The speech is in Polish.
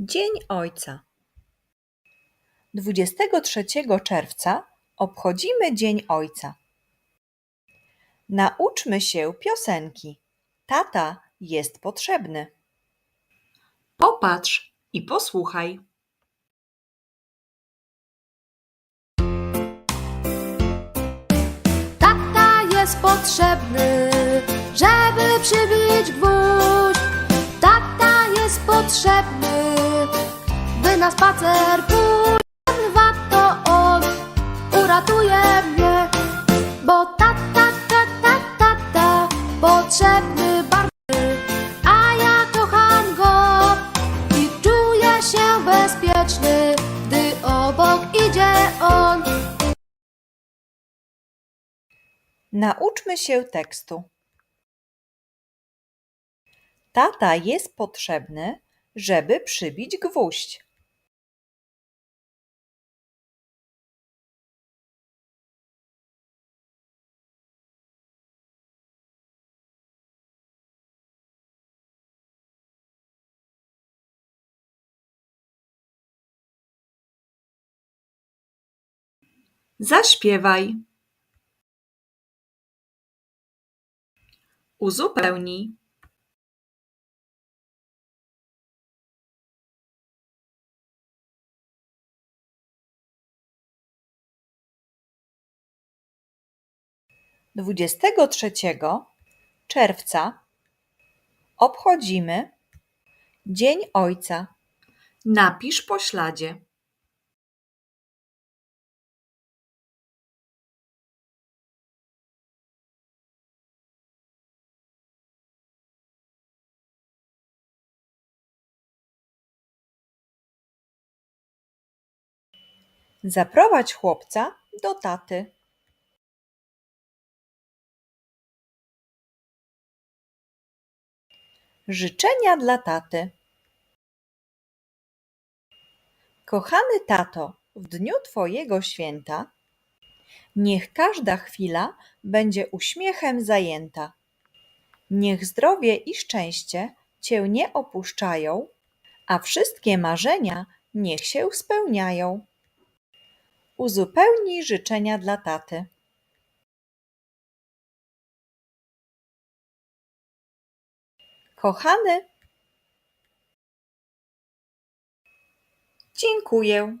Dzień Ojca. 23 czerwca obchodzimy Dzień Ojca. Nauczmy się piosenki. Tata jest potrzebny. Popatrz i posłuchaj. Tata jest potrzebny, żeby przybić gwóźdź. Tata jest potrzebny, na spacer pójść. Dwa to on uratuje mnie, bo tata, tata, tata potrzebny bardzo. A ja kocham go i czuję się bezpieczny, gdy obok idzie on. Nauczmy się tekstu. Tata jest potrzebny, żeby przybić gwóźdź. Zaśpiewaj. Uzupełnij. Dwudziestego trzeciego czerwca obchodzimy Dzień Ojca. Napisz po śladzie. Zaprowadź chłopca do taty. Życzenia dla taty. Kochany tato, w dniu Twojego święta, niech każda chwila będzie uśmiechem zajęta. Niech zdrowie i szczęście Cię nie opuszczają, a wszystkie marzenia niech się spełniają. Uzupełnij życzenia dla taty. Kochany, dziękuję.